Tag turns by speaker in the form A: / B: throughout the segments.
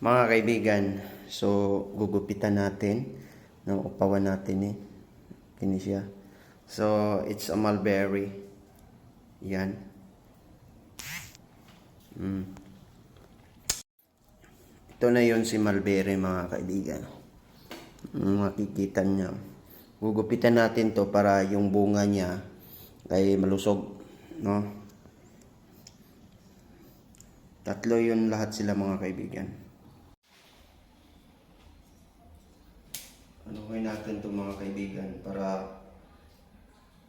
A: Mga kaibigan, so gugupitan natin ng upawan natin eh. Kini siya. So, it's a mulberry. Yan. Mm. Ito na yon si mulberry mga kaibigan. Mm, Makikita niya. Gugupitan natin to para yung bunga niya ay malusog. No? Tatlo yun lahat sila mga kaibigan. Anuhin natin to mga kaibigan para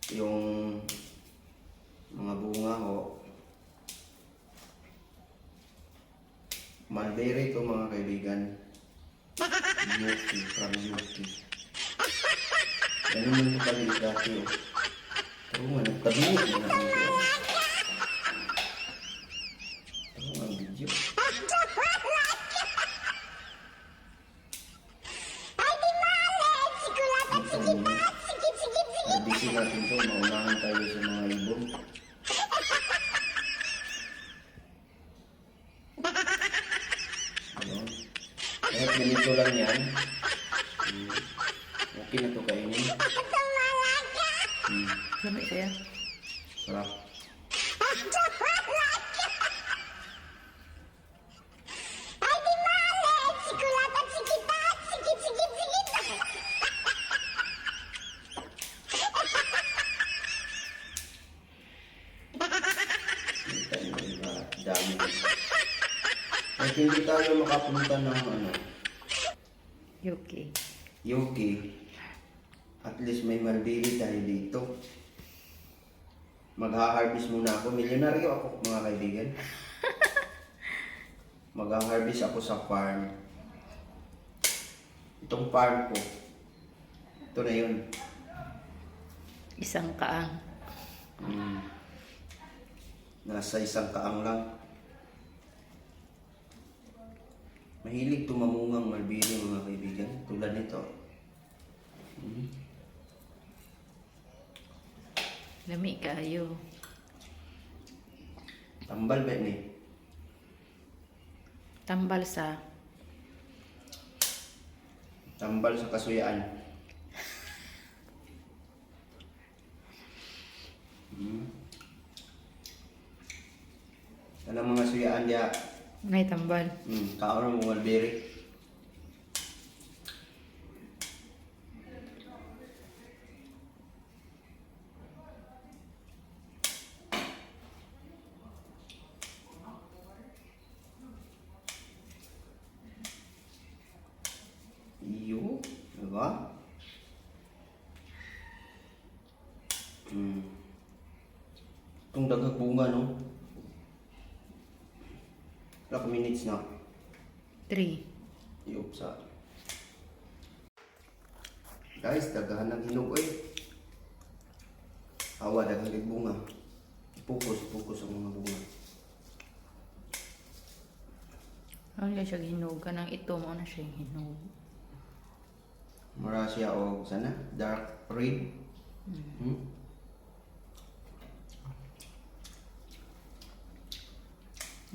A: yung mga bunga o mulberry to mga kaibigan. Yuki, from Yuki. Ganun mo yung dati oh. Oo nga, nagtabi na. Ito Busy natin to, maunahan tayo sa mga ibon. Ano? Kahit ganito lang yan. Hmm. Okay na to kainin. Hmm.
B: Lamig kaya?
A: Sarap. Dami. Kahit hindi tayo makapunta ng ano,
B: Yuki.
A: Yuki, at least may mulberry tayo dito. Magha-harvest muna ako. Milyonaryo ako, mga kaibigan. Magha-harvest ako sa farm. Itong farm ko. Ito na yun.
B: Isang kaang.
A: Mm. Nasa isang kaang lang. Mahilig tumamungang mulberry mga kaibigan. Tulad nito. Mm.
B: Lamig kayo.
A: Tambal ba ni?
B: Tambal sa
A: Tambal sa kasuyaan. Hmm. Anong mga suyaan diya?
B: may tambal.
A: Hmm, kaon mo mulberry. Iyo, diba? Hmm. Itong dagag bunga, no? Ilang minutes na.
B: 3.
A: Iupsa. Guys, dagahan ng hinog oy. Awa, daghang kay bunga. Ipokus, ipokus ang mga bunga.
B: Ano na siya hinog? Kanang ito mo na siya hinog.
A: Mara siya o sana, dark red. Hmm?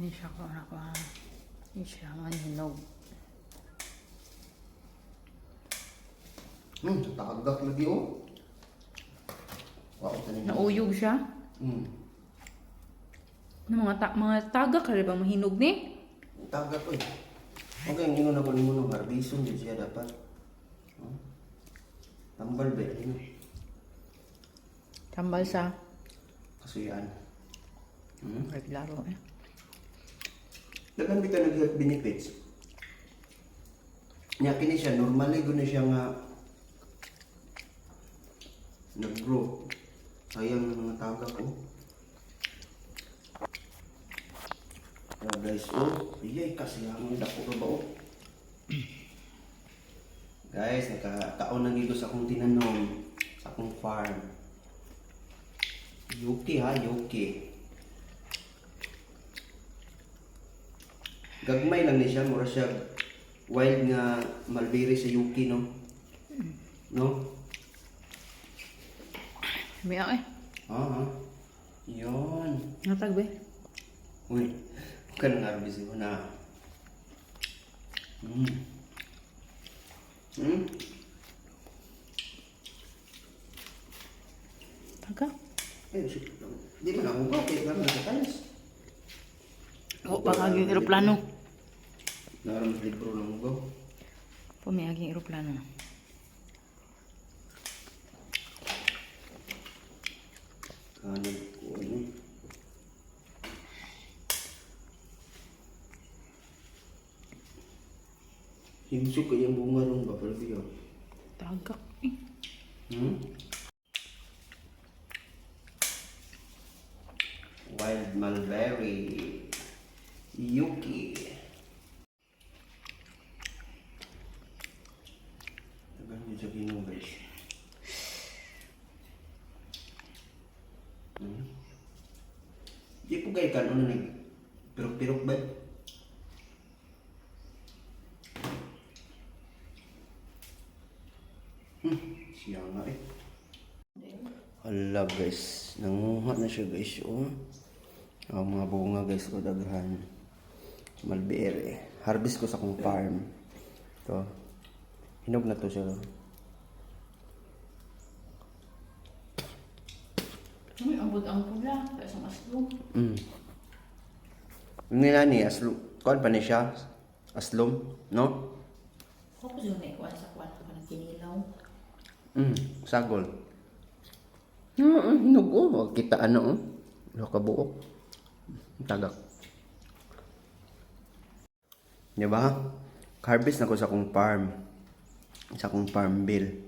B: Hindi siya ko na ko. Hindi siya man hinog.
A: Hmm, tagak lagi oh. Wow, tanin.
B: Nauyog siya.
A: Hmm.
B: Ng mga ta mga taga ka ba mahinog ni?
A: Tagak oy. Okay, ang ino na ko mo ng harbison din siya dapat. Hmm? Tambal ba yun?
B: Tambal sa
A: Kasuyaan. Hmm?
B: reglaro eh.
A: Dagan di ka nag-health benefits. Nya kini siya normally guna siya nga nag-grow. Sayang ng mga tagak ko. Kaya guys, oh, iyay kasi ang dako ka ba oh. Guys, nakakaon na gito sa akong tinanom, sa akong farm. Yuki ha, yuki. Gagmay lang ni siya, mura siya wild nga mulberry sa Yuki, no? No?
B: May eh.
A: Ah, Yun.
B: Natag be.
A: Uy, huwag ka nang harvest mo na. Mm. Mm.
B: Taga.
A: Eh, si- di man ako ba? Kaya lang nakatalas.
B: O, pangaging aeroplano.
A: Naram sa libro ng ugaw.
B: Pumiaging aeroplano.
A: Kanan ko ano. Himsok kayang bunga ron ba palbiyo?
B: Tagak eh.
A: Hmm? Wild mulberry. Yuki. Tagal niyo sa ginoo guys. Hmm? Kayo kan ano nag pirok-pirok ba? Hmm, siya nga eh. Hala guys, nanguha na siya guys. Oh. Ang mga bunga guys ko daghan. Malbere. Harvest ko sa kong farm. To. Hinog na to siya.
B: Abot ang pula. Kaya sa maslo.
A: Mm. Nila ni Aslum. Kuan pa ni siya? Aslum, no?
B: Ako ko siya naikuan sa kuwan ko ng kinilaw.
A: Mm, sagol. Oo, hinog oh. Kita ano oh. Ano ka buok. Tagak. Di ba? Harvest na ko sa kong farm. Sa kong farm bill.